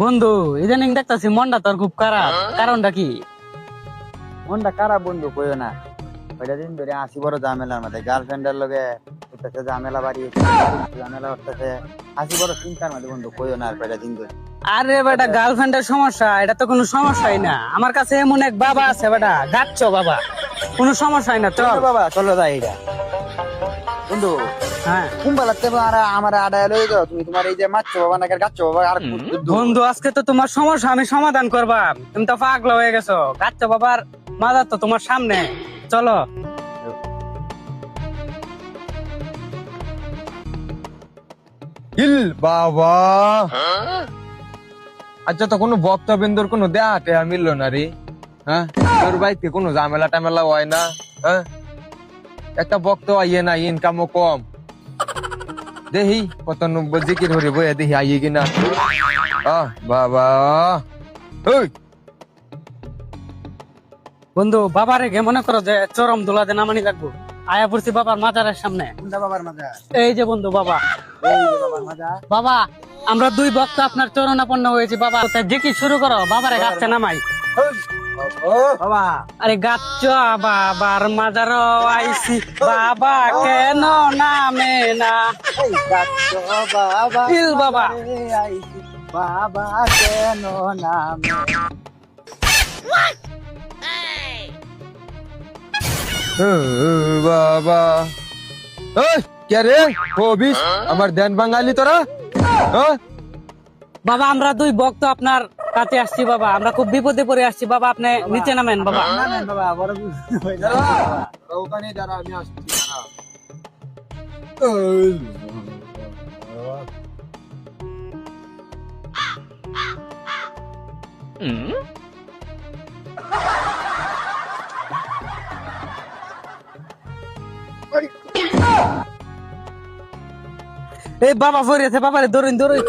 বন্ধু ইদানিং দেখতাছি মনটা তোর খুব খারাপ। কারণটা কি? মনটা খারাপ বন্ধু কইও না। কয়টা দিন ধরে আসি বড় ঝামেলার মধ্যে। গার্লফ্রেন্ডের লগে উঠতেছে ঝামেলা বাড়িয়েছে ঝামেলা উঠতেছে আসি বড় চিন্তার মধ্যে বন্ধু কইও না আর কয়টা দিন ধরে। আরে বেটা গার্লফ্রেন্ডের সমস্যা এটা তো কোনো সমস্যাই না। আমার কাছে এমন এক বাবা আছে বেটা গাচ্ছ বাবা। কোনো সমস্যাই না চল। বাবা চলো যাই এটা। বন্ধু হ্যাঁ। কুম্বালাতে আমার লই যাও তুমি তোমার এই যে মারছো বাবা নাকি গাচ্ছো বাবা আর বন্ধু আজকে তো তোমার সমস্যা আমি সমাধান করবা তুমি তো পাগলা হয়ে গেছো। গাচ্ছ বাবার মাদার তো তোমার সামনে। চলো। হিল বাবা। আচ্ছা তো কোনো বক্তব্যেন্দর কোনো দেয়া টেয়া মিললো না রে? হ্যাঁ? তোর বাইতে কোনো ঝামেলা টামেলা হয় না? হ্যাঁ? একটা বক্ত আইয়ে না ইনকামও কম। দেহি কত নব্বই জিকির হরে বইয়া দেখি আইয়ে কিনা। আহ বাবা। ওই বন্ধু বাবারে গে মনে করো যে চরম দোলাতে নামানি লাগবো। আয়া পড়ছি বাবার মাজারের সামনে। বাবার মাজা? এই যে বন্ধু বাবা। বাবা আমরা দুই ভক্ত আপনার চরণাপন্ন হয়েছি বাবা। দেখি শুরু করো বাবারে গাছতে নামাই। বাবা। আরে গাছ বাবার মাজার আইছি বাবা কেন নামে না? গাচ্ছো বাবা ইল বাবা। রে বাবা কেন নামে বাবা। ওই কে রে? কবিস আমার দেন বাঙালি তোরা? হ্যাঁ বাবা আমরা দুই ভক্ত আপনার কাছে আসছি বাবা। আমরা খুব বিপদে পড়ে আসছি। বাবা আপনি নিচে নামেন বাবা। নামেন বাবা বড় বুঝতে ওখানে দাঁড়া আমি আসছি এই বাবা পড়েছে বাবারে ধরুন ধরুন।